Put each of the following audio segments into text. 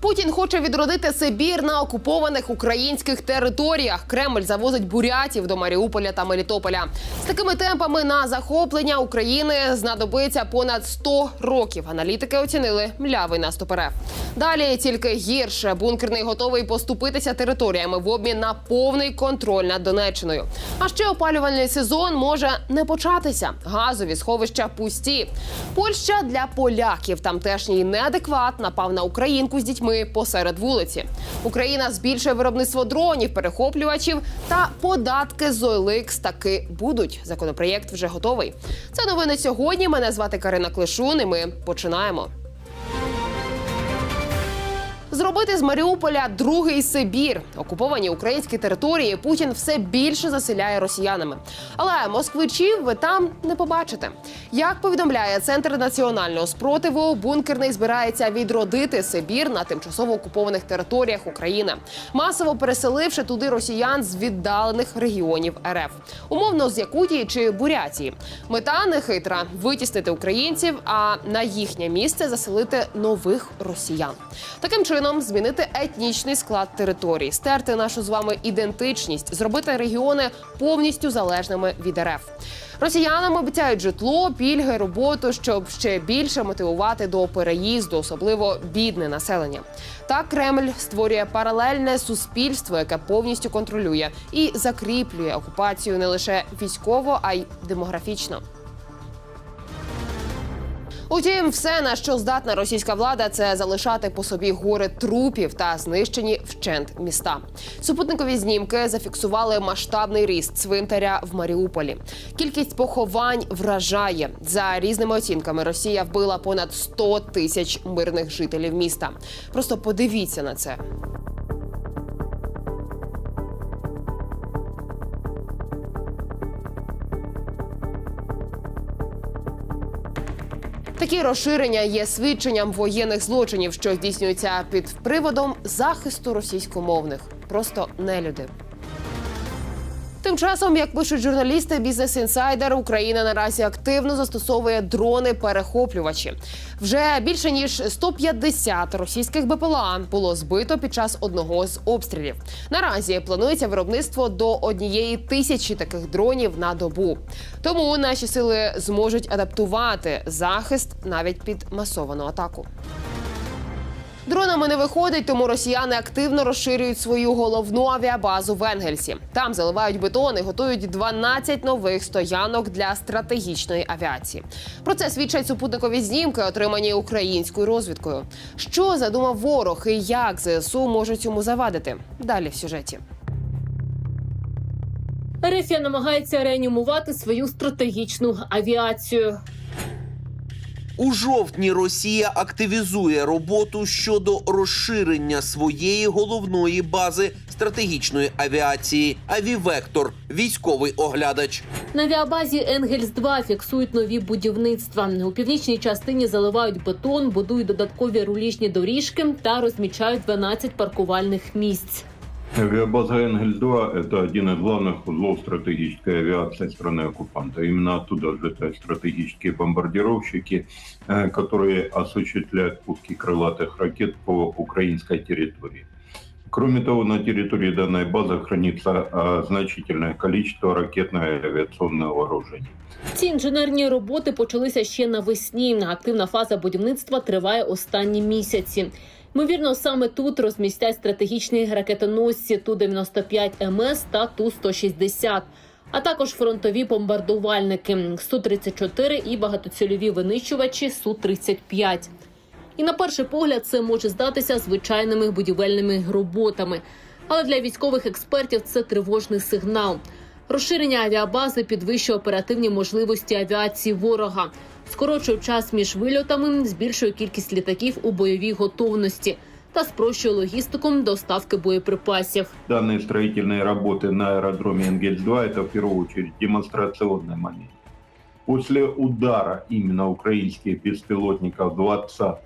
Путін хоче відродити Сибір на окупованих українських територіях. Кремль завозить бурятів до Маріуполя та Мелітополя. З такими темпами на захоплення України знадобиться понад 100 років. Аналітики оцінили млявий наступ РФ. Далі тільки гірше. Бункерний готовий поступитися територіями в обмін на повний контроль над Донеччиною. А ще опалювальний сезон може не початися. Газові сховища пусті. Польща для поляків. Тамтешній неадекват напав на українку з дітьми посеред вулиці. Україна збільшує виробництво дронів, перехоплювачів та податки з OLX таки будуть. Законопроєкт вже готовий. Це новини сьогодні. Мене звати Карина Клишун. І ми починаємо. Зробити з Маріуполя другий Сибір. Окуповані українські території Путін все більше заселяє росіянами. Але москвичів ви там не побачите. Як повідомляє центр національного спротиву, бункерний збирається відродити Сибір на тимчасово окупованих територіях України, масово переселивши туди росіян з віддалених регіонів РФ, умовно з Якутії чи Бурятії. Мета не хитра витіснити українців, а на їхнє місце заселити нових росіян. Таким чином змінити етнічний склад територій, стерти нашу з вами ідентичність, зробити регіони повністю залежними від РФ. Росіянам обіцяють житло, пільги, роботу, щоб ще більше мотивувати до переїзду, особливо бідне населення. Так Кремль створює паралельне суспільство, яке повністю контролює і закріплює окупацію не лише військово, а й демографічно. Утім, все на що здатна російська влада, це залишати по собі гори трупів та знищені вщент міста. Супутникові знімки зафіксували масштабний ріст цвинтаря в Маріуполі. Кількість поховань вражає за різними оцінками. Росія вбила понад 100 тисяч мирних жителів міста. Просто подивіться на це. Такі розширення є свідченням воєнних злочинів, що здійснюються під приводом захисту російськомовних. Просто нелюди. Тим часом, як пишуть журналісти Бізнес Інсайдер, Україна наразі активно застосовує дрони-перехоплювачі. Вже більше ніж 150 російських БПЛА було збито під час одного з обстрілів. Наразі планується виробництво до однієї тисячі таких дронів на добу. Тому наші сили зможуть адаптувати захист навіть під масовану атаку. Дронами не виходить, тому росіяни активно розширюють свою головну авіабазу в Енгельсі. Там заливають бетон і готують 12 нових стоянок для стратегічної авіації. Про це свідчать супутникові знімки, отримані українською розвідкою. Що задумав ворог і як ЗСУ можуть йому завадити? Далі в сюжеті. Ерефія намагається реанімувати свою стратегічну авіацію. У жовтні Росія активізує роботу щодо розширення своєї головної бази стратегічної авіації Авівектор військовий оглядач. На авіабазі Енгельс 2 фіксують нові будівництва. У північній частині заливають бетон, будують додаткові руліжні доріжки та розмічають 12 паркувальних місць. Авиабаза Энгель-2 – это один из главных узлов стратегической авиации страны-оккупанта. Именно оттуда взлетают стратегические бомбардировщики, э, которые осуществляют пуски крылатых ракет по украинской территории. Кроме того, на территории данной базы хранится э, значительное количество ракетного и авиационного вооружения. Ці інженерні роботи почалися ще навесні. Активна фаза будівництва триває останні місяці. Ймовірно, саме тут розмістять стратегічні ракетоносці Ту-95 МС та Ту-160, а також фронтові бомбардувальники Су-34 і багатоцільові винищувачі Су-35. І на перший погляд це може здатися звичайними будівельними роботами. Але для військових експертів це тривожний сигнал. Розширення авіабази підвищує оперативні можливості авіації ворога, скорочує час між вильотами, збільшує кількість літаків у бойовій готовності та спрощує логістику доставки боєприпасів. Данные строительные работы на аэродроме Энгельс-2 – это в первую очередь демонстрационный момент. После удара именно украинских беспилотников 20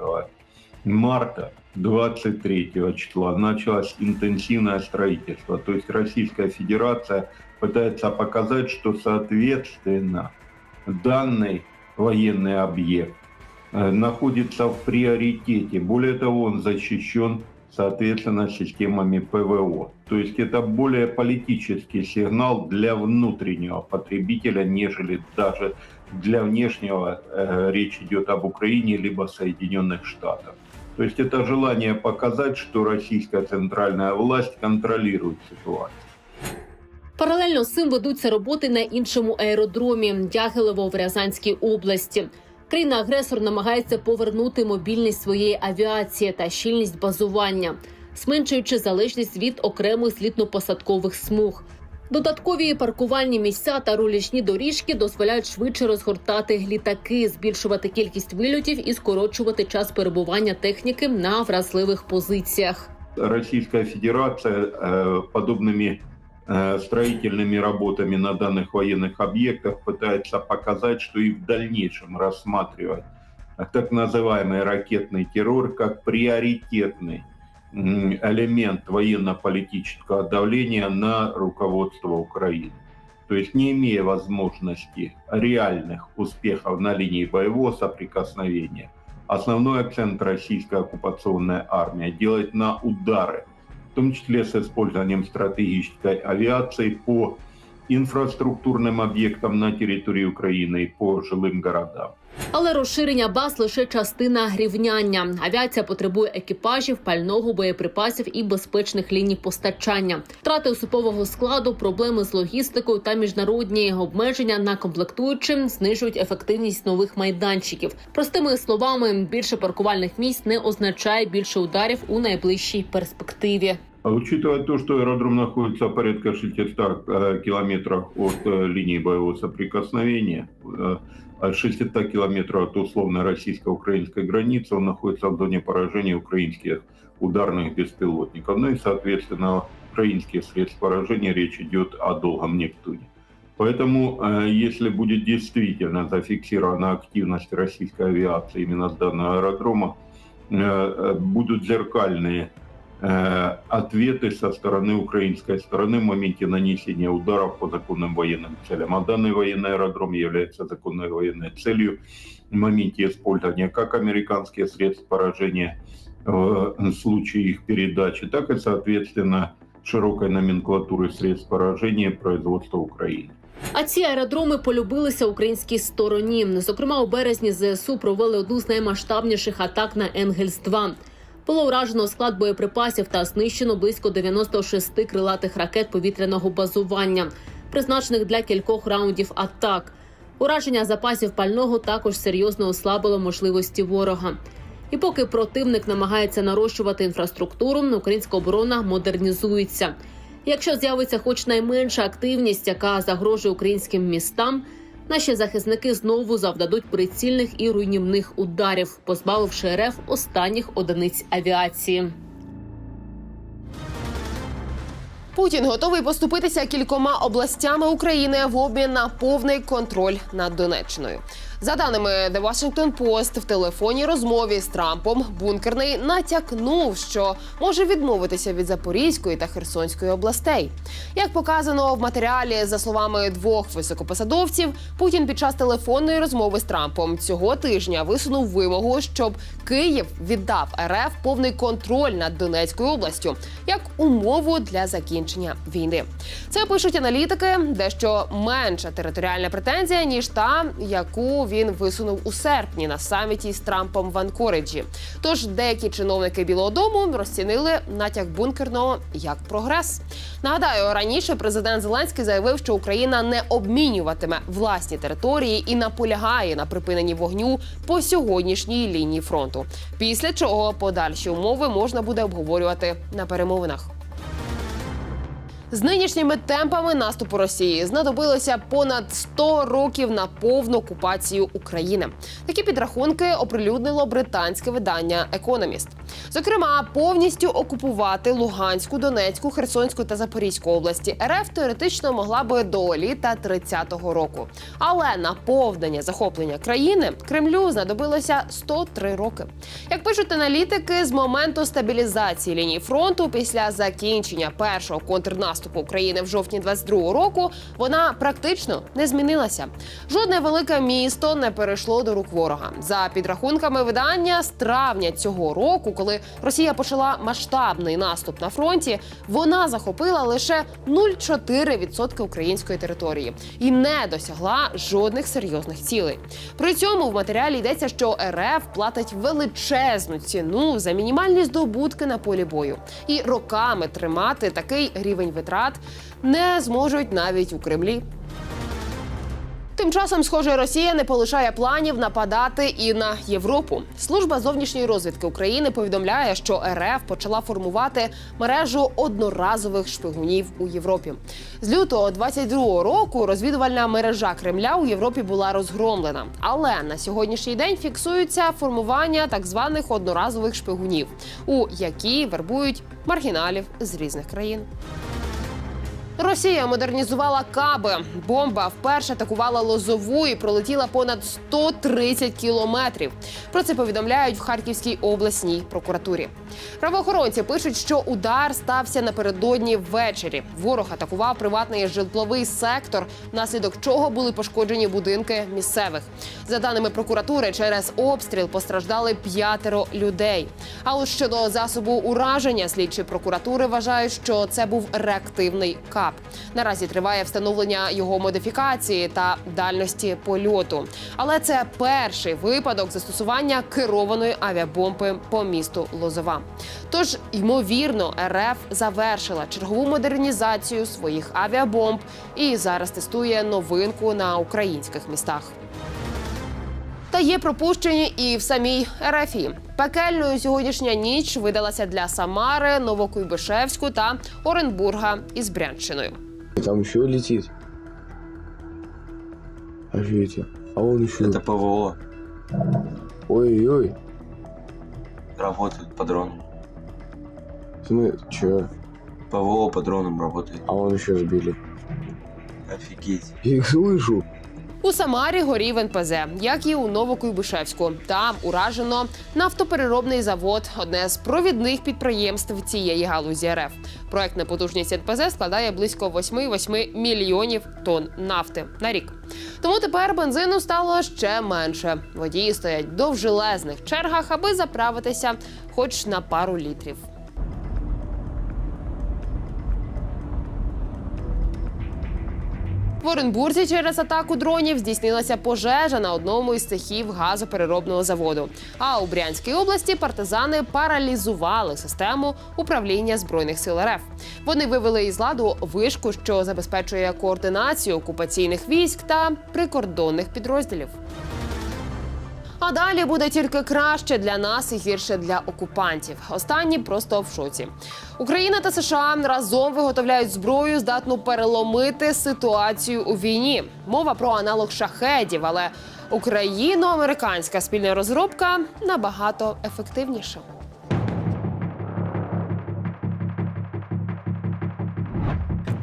марта 23 числа началось интенсивное строительство. То есть Российская Федерация пытается показать, что соответственно данный военный объект э, находится в приоритете. Более того, он защищен, соответственно, системами ПВО. То есть это более политический сигнал для внутреннего потребителя, нежели даже для внешнего э, речь идет об Украине либо Соединенных Штатах. То есть это желание показать, что российская центральная власть контролирует ситуацию. Паралельно з цим ведуться роботи на іншому аеродромі Дягилево в Рязанській області. Країна-агресор намагається повернути мобільність своєї авіації та щільність базування, зменшуючи залежність від окремих злітно-посадкових смуг. Додаткові паркувальні місця та рулічні доріжки дозволяють швидше розгортати літаки, збільшувати кількість вильотів і скорочувати час перебування техніки на вразливих позиціях. Российская Федерация э, подобными э, строительными работами на данных военных объектах пытается показать, что и в дальнейшем рассматривать так называемый ракетный террор как приоритетный элемент военно-политического давления на руководство Украины. То есть не имея возможности реальных успехов на линии боевого соприкосновения, основной акцент российской оккупационной армии делать на удары, в том числе с использованием стратегической авиации по инфраструктурным объектам на территории Украины и по жилым городам. Але розширення баз лише частина рівняння. Авіація потребує екіпажів, пального, боєприпасів і безпечних ліній постачання. Втрати особового складу, проблеми з логістикою та міжнародні обмеження на комплектуючим знижують ефективність нових майданчиків. Простими словами, більше паркувальних місць не означає більше ударів у найближчій перспективі. А Учитывая то, что аэродром находится порядка 600 э, километров от э, линии боевого соприкосновения, э, от 600 километров от условной российско-украинской границы, он находится в зоне поражения украинских ударных беспилотников. Ну и, соответственно, украинские средства поражения, речь идет о долгом Нептуне. Поэтому, э, если будет действительно зафиксирована активность российской авиации именно с данного аэродрома, э, э, будут зеркальные ответы со стороны украинской стороны в моменте нанесения ударов по законным военным целям. А данный военный аэродром является законной военной целью в моменте использования как американские средства поражения в случае их передачи, так и, соответственно, широкой номенклатуры средств поражения производства Украины. А ці аеродроми полюбилися українській стороні. Зокрема, у березні ЗСУ провели одну з наймасштабніших атак на Енгельс 2 було уражено склад боєприпасів та знищено близько 96 крилатих ракет повітряного базування, призначених для кількох раундів атак. Ураження запасів пального також серйозно ослабило можливості ворога. І поки противник намагається нарощувати інфраструктуру, українська оборона модернізується. Якщо з'явиться хоч найменша активність, яка загрожує українським містам, наші захисники знову завдадуть прицільних і руйнівних ударів, позбавивши РФ останніх одиниць авіації. Путін готовий поступитися кількома областями України в обмін на повний контроль над Донеччиною. За даними The Washington Post, в телефонній розмові з Трампом бункерний натякнув, що може відмовитися від Запорізької та Херсонської областей. Як показано в матеріалі, за словами двох високопосадовців, Путін під час телефонної розмови з Трампом цього тижня висунув вимогу, щоб Київ віддав РФ повний контроль над Донецькою областю як умову для закінчення війни. Це пишуть аналітики, дещо менша територіальна претензія ніж та, яку він висунув у серпні на саміті з Трампом в Анкориджі. Тож деякі чиновники Білого Дому розцінили натяк бункерного як прогрес. Нагадаю, раніше президент Зеленський заявив, що Україна не обмінюватиме власні території і наполягає на припиненні вогню по сьогоднішній лінії фронту. Після чого подальші умови можна буде обговорювати на перемовинах. З нинішніми темпами наступу Росії знадобилося понад 100 років на повну окупацію України. Такі підрахунки оприлюднило британське видання Економіст. Зокрема, повністю окупувати Луганську, Донецьку, Херсонську та Запорізьку області РФ теоретично могла би до літа 30-го року. Але на повнення захоплення країни Кремлю знадобилося 103 роки. Як пишуть аналітики, з моменту стабілізації лінії фронту після закінчення першого контрнаступу наступу України в жовтні 22-го року вона практично не змінилася. Жодне велике місто не перейшло до рук ворога. За підрахунками видання з травня цього року, коли Росія почала масштабний наступ на фронті, вона захопила лише 0,4% української території і не досягла жодних серйозних цілей. При цьому в матеріалі йдеться, що РФ платить величезну ціну за мінімальні здобутки на полі бою, і роками тримати такий рівень витрат не зможуть навіть у Кремлі. Тим часом, схоже, Росія не полишає планів нападати і на Європу. Служба зовнішньої розвідки України повідомляє, що РФ почала формувати мережу одноразових шпигунів у Європі. З лютого 22-го року розвідувальна мережа Кремля у Європі була розгромлена. Але на сьогоднішній день фіксується формування так званих одноразових шпигунів, у які вербують маргіналів з різних країн. Росія модернізувала каби. Бомба вперше атакувала Лозову і пролетіла понад 130 кілометрів. Про це повідомляють в Харківській обласній прокуратурі. Правоохоронці пишуть, що удар стався напередодні ввечері. Ворог атакував приватний житловий сектор, внаслідок чого були пошкоджені будинки місцевих. За даними прокуратури, через обстріл постраждали п'ятеро людей. А от щодо засобу ураження, слідчі прокуратури вважають, що це був реактивний кап. Наразі триває встановлення його модифікації та дальності польоту. Але це перший випадок застосування керованої авіабомби по місту Лозова. Тож, ймовірно, РФ завершила чергову модернізацію своїх авіабомб і зараз тестує новинку на українських містах. Та є пропущені і в самій РФі. Пекельною сьогоднішня ніч видалася для Самари, Новокуйбишевську та Оренбурга із Брянщиною. Там еще летит. Офигеть. А он еще. Это ПВО Ой-ой. работает по дронам. Смотри, че? ПВО по дронам работает. А он еще сбили. Офигеть. Я их слышу. У Самарі горів НПЗ, як і у Новокуйбишевську. Там уражено нафтопереробний завод, одне з провідних підприємств цієї галузі РФ. Проектна потужність НПЗ складає близько 8,8 мільйонів тонн нафти на рік. Тому тепер бензину стало ще менше. Водії стоять довжелезних чергах, аби заправитися хоч на пару літрів. В Оренбурзі через атаку дронів здійснилася пожежа на одному із цехів газопереробного заводу. А у Брянській області партизани паралізували систему управління збройних сил РФ. Вони вивели із ладу вишку, що забезпечує координацію окупаційних військ та прикордонних підрозділів. А далі буде тільки краще для нас і гірше для окупантів. Останні просто в шоці. Україна та США разом виготовляють зброю, здатну переломити ситуацію у війні. Мова про аналог шахедів, але україно-американська спільна розробка набагато ефективніша.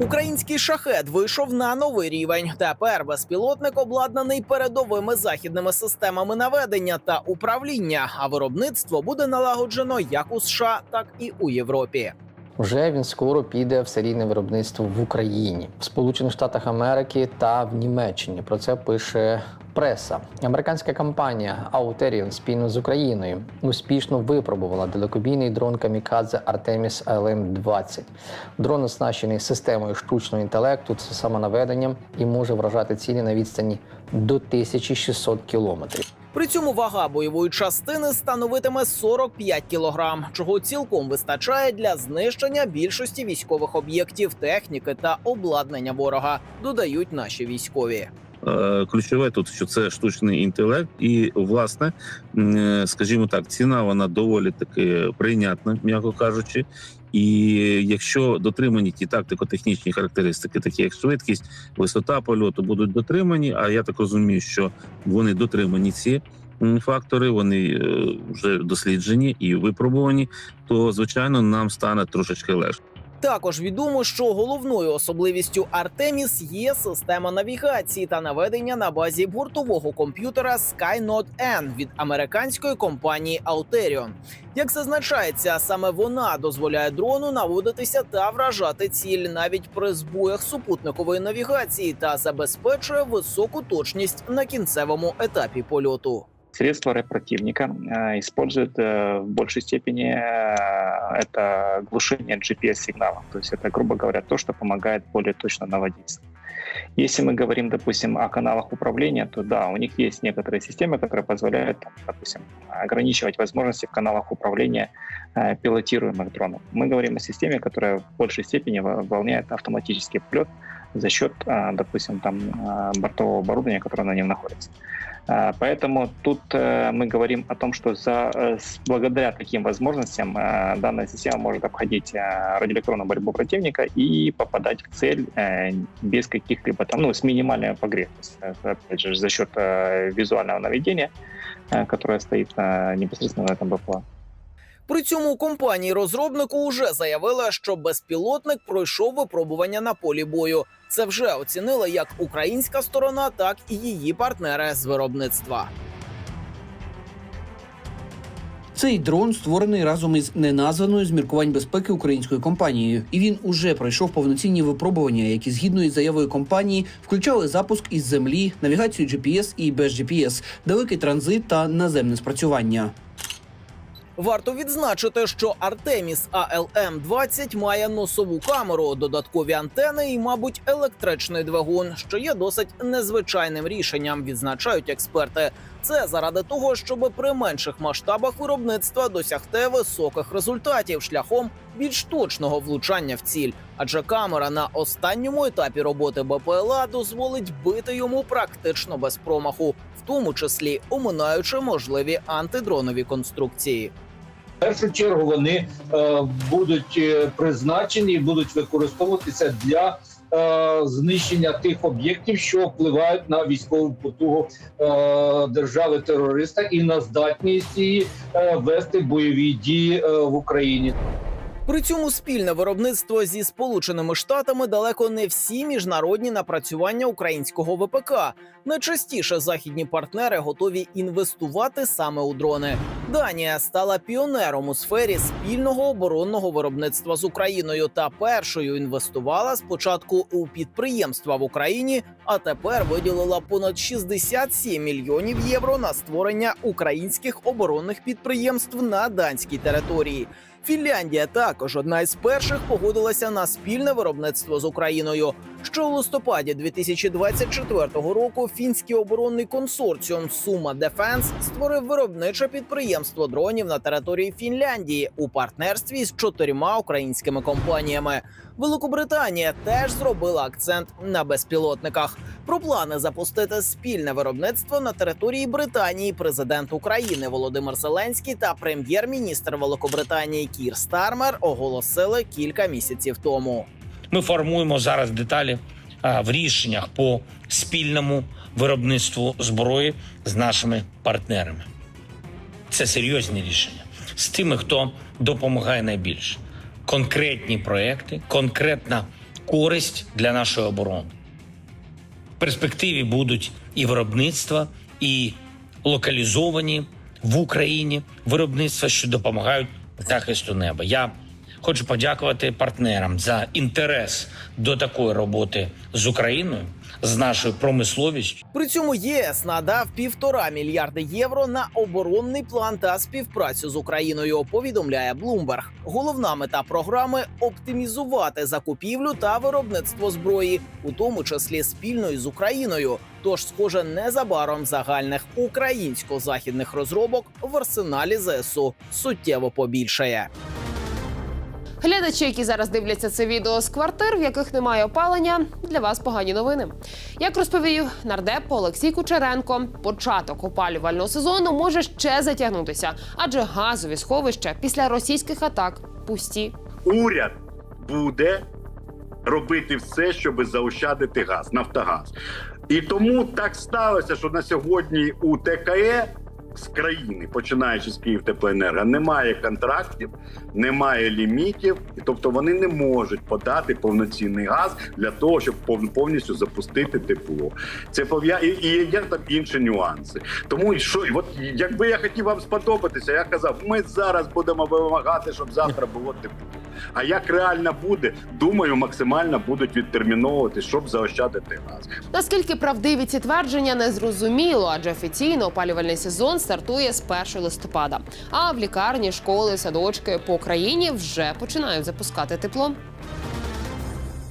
Український шахет вийшов на новий рівень. Тепер безпілотник обладнаний передовими західними системами наведення та управління. А виробництво буде налагоджено як у США, так і у Європі. Вже він скоро піде в серійне виробництво в Україні, в Сполучених Штатах Америки та в Німеччині. Про це пише преса. Американська компанія Auterion спільно з Україною успішно випробувала далекобійний дрон Камікадзе Artemis LM-20. Дрон оснащений системою штучного інтелекту, це самонаведенням і може вражати цілі на відстані до 1600 кілометрів. При цьому вага бойової частини становитиме 45 кілограм, чого цілком вистачає для знищення більшості військових об'єктів, техніки та обладнання ворога. Додають наші військові. Е, Ключове тут, що це штучний інтелект, і власне, е, скажімо так, ціна вона доволі таки прийнятна, м'яко кажучи. І якщо дотримані ті тактико-технічні характеристики, такі як швидкість, висота польоту, будуть дотримані. А я так розумію, що вони дотримані ці фактори, вони е, вже досліджені і випробувані. То звичайно нам стане трошечки легше. Також відомо, що головною особливістю Артеміс є система навігації та наведення на базі бортового комп'ютера SkyNode N від американської компанії Auterion. Як зазначається, саме вона дозволяє дрону наводитися та вражати ціль навіть при збоях супутникової навігації та забезпечує високу точність на кінцевому етапі польоту. Средства РЭП противника э, используют э, в большей степени э, это глушение GPS-сигнала. То есть это, грубо говоря, то, что помогает более точно наводиться. Если мы говорим, допустим, о каналах управления, то да, у них есть некоторые системы, которые позволяют, допустим, ограничивать возможности в каналах управления пилотируемых дронов. Мы говорим о системе, которая в большей степени вы- выполняет автоматический полет за счет, э, допустим, там, э, бортового оборудования, которое на нем находится. Э, Поэтому тут э, мы говорим о том, что за, э, с- благодаря таким возможностям э, данная система может обходить э, радиоэлектронную борьбу противника и попадать в цель э, без каких-либо там, ну, с минимальной погрешностью. Э, Опять же, за счет э, визуального наведения, э, которое стоит э, непосредственно на этом БПЛА. При цьому компанії розробнику уже заявила, що безпілотник пройшов випробування на полі бою. Це вже оцінила як українська сторона, так і її партнери з виробництва. Цей дрон створений разом із неназваною з міркувань безпеки українською компанією, і він уже пройшов повноцінні випробування, які згідно із заявою компанії включали запуск із землі, навігацію GPS і без GPS, далекий транзит та наземне спрацювання. Варто відзначити, що Артеміс АЛМ 20 має носову камеру, додаткові антени і, мабуть, електричний двигун, що є досить незвичайним рішенням, відзначають експерти. Це заради того, щоб при менших масштабах виробництва досягти високих результатів шляхом більш точного влучання в ціль. Адже камера на останньому етапі роботи БПЛА дозволить бити йому практично без промаху, в тому числі оминаючи можливі антидронові конструкції. Першу чергу вони е, будуть е, призначені і будуть використовуватися для е, знищення тих об'єктів, що впливають на військову потугу е, держави-терориста і на здатність її вести бойові дії в Україні. При цьому спільне виробництво зі сполученими штатами далеко не всі міжнародні напрацювання українського ВПК. Найчастіше західні партнери готові інвестувати саме у дрони. Данія стала піонером у сфері спільного оборонного виробництва з Україною та першою інвестувала спочатку у підприємства в Україні, а тепер виділила понад 67 мільйонів євро на створення українських оборонних підприємств на данській території. Фінляндія також одна із перших погодилася на спільне виробництво з Україною. Що у листопаді 2024 року фінський оборонний консорціум Сума Дефенс створив виробниче підприємство дронів на території Фінляндії у партнерстві з чотирма українськими компаніями. Великобританія теж зробила акцент на безпілотниках. Про плани запустити спільне виробництво на території Британії президент України Володимир Зеленський та прем'єр-міністр Великобританії Кір Стармер оголосили кілька місяців тому. Ми формуємо зараз деталі в рішеннях по спільному виробництву зброї з нашими партнерами. Це серйозні рішення з тими, хто допомагає найбільше. Конкретні проекти, конкретна користь для нашої оборони. В перспективі будуть і виробництва, і локалізовані в Україні виробництва, що допомагають захисту неба. Я хочу подякувати партнерам за інтерес до такої роботи з Україною, з нашою промисловістю. При цьому ЄС надав півтора мільярди євро на оборонний план та співпрацю з Україною. Повідомляє Bloomberg. Головна мета програми оптимізувати закупівлю та виробництво зброї, у тому числі спільно із Україною. Тож, схоже, незабаром загальних українсько-західних розробок в арсеналі ЗСУ суттєво побільшає. Глядачі, які зараз дивляться це відео з квартир, в яких немає опалення, для вас погані новини. Як розповів нардеп Олексій Кучеренко, початок опалювального сезону може ще затягнутися, адже газові сховища після російських атак пусті. уряд буде робити все, щоб заощадити газ, Нафтогаз. І тому так сталося, що на сьогодні у ТКЕ з країни, починаючи з Київтеплоенерго, немає контрактів, немає лімітів, і тобто вони не можуть подати повноцінний газ для того, щоб повністю запустити тепло. Це пов'я і, і є там інші нюанси. Тому що, от якби я хотів вам сподобатися, я казав, ми зараз будемо вимагати, щоб завтра було тепло. А як реально буде, думаю, максимально будуть відтерміновувати, щоб заощадити газ. Наскільки правдиві ці твердження не зрозуміло, адже офіційно опалювальний сезон стартує з 1 листопада. А в лікарні, школи, садочки по країні вже починають запускати тепло.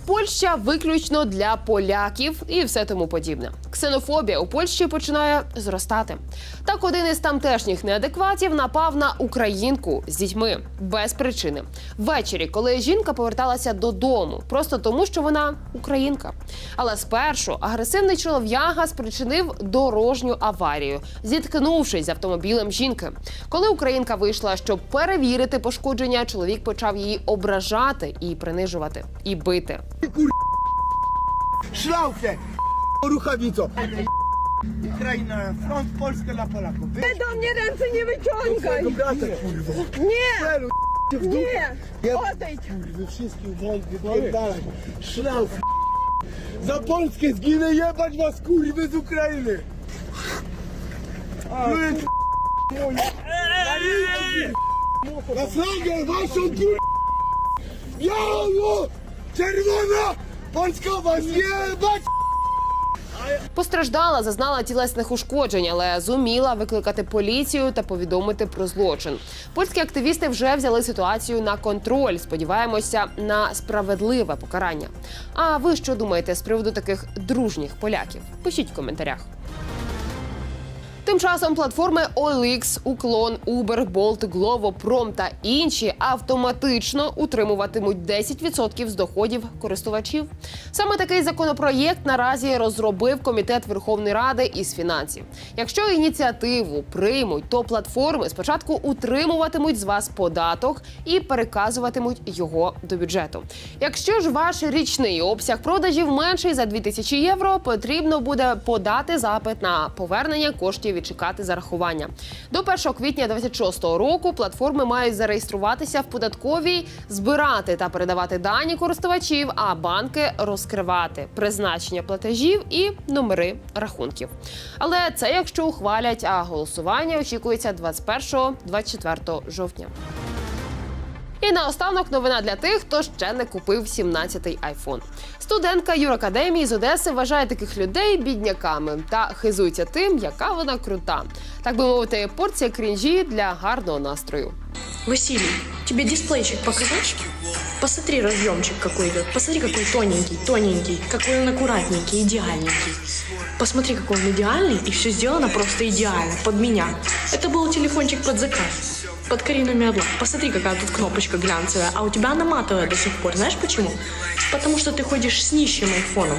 Польща виключно для поляків і все тому подібне. Ксенофобія у Польщі починає зростати. Так, один із тамтешніх неадекватів напав на українку з дітьми без причини. Ввечері, коли жінка поверталася додому, просто тому, що вона українка. Але спершу агресивний чолов'яга спричинив дорожню аварію, зіткнувшись з автомобілем жінки. Коли українка вийшла, щоб перевірити пошкодження, чоловік почав її ображати і принижувати, і бити. Szlauchę! Ruchawico! Ukraina, front Polska dla Polaków. Ty do mnie ręce nie wyciągaj! brata, kurwa. Nie! Nie! Odejdź! Kurwy, wszystkich wol, wypierdalaj. Szlauf! Za Polskę zginę, jebać was, kurwy, z Ukrainy! Wy, Na flagę waszą, kurwa! Biało! Czerwona! Polska was jebać! Постраждала, зазнала тілесних ушкоджень, але зуміла викликати поліцію та повідомити про злочин. Польські активісти вже взяли ситуацію на контроль. Сподіваємося на справедливе покарання. А ви що думаєте з приводу таких дружніх поляків? Пишіть в коментарях. Тим часом платформи OLX, Уклон, Uber, Bolt, Glovo, Prom та інші автоматично утримуватимуть 10% з доходів користувачів. Саме такий законопроєкт наразі розробив комітет Верховної Ради із фінансів. Якщо ініціативу приймуть, то платформи спочатку утримуватимуть з вас податок і переказуватимуть його до бюджету. Якщо ж ваш річний обсяг продажів менший за 2000 євро, потрібно буде подати запит на повернення коштів і чекати зарахування. До 1 квітня 2026 року платформи мають зареєструватися в податковій, збирати та передавати дані користувачів, а банки розкривати призначення платежів і номери рахунків. Але це якщо ухвалять, а голосування очікується 21-24 жовтня. І наостанок новина для тих, хто ще не купив 17-й айфон. Студентка Юракадемії з Одеси вважає таких людей бідняками та хизується тим, яка вона крута. Так би мовити, порція крінжі для гарного настрою. Весілі тобі дисплейчик показать? Посмотри разъемчик какой идет. Посмотри, какой тоненький, тоненький, какой он аккуратненький, идеальненький. Посмотри, какой он идеальный, и все сделано просто идеально, под меня. Это был телефончик под заказ. Под Карину Медло. Посмотри, какая тут кнопочка глянцевая, а у тебя она матовая до сих пор. Знаешь почему? Потому что ты ходишь с нищим айфоном.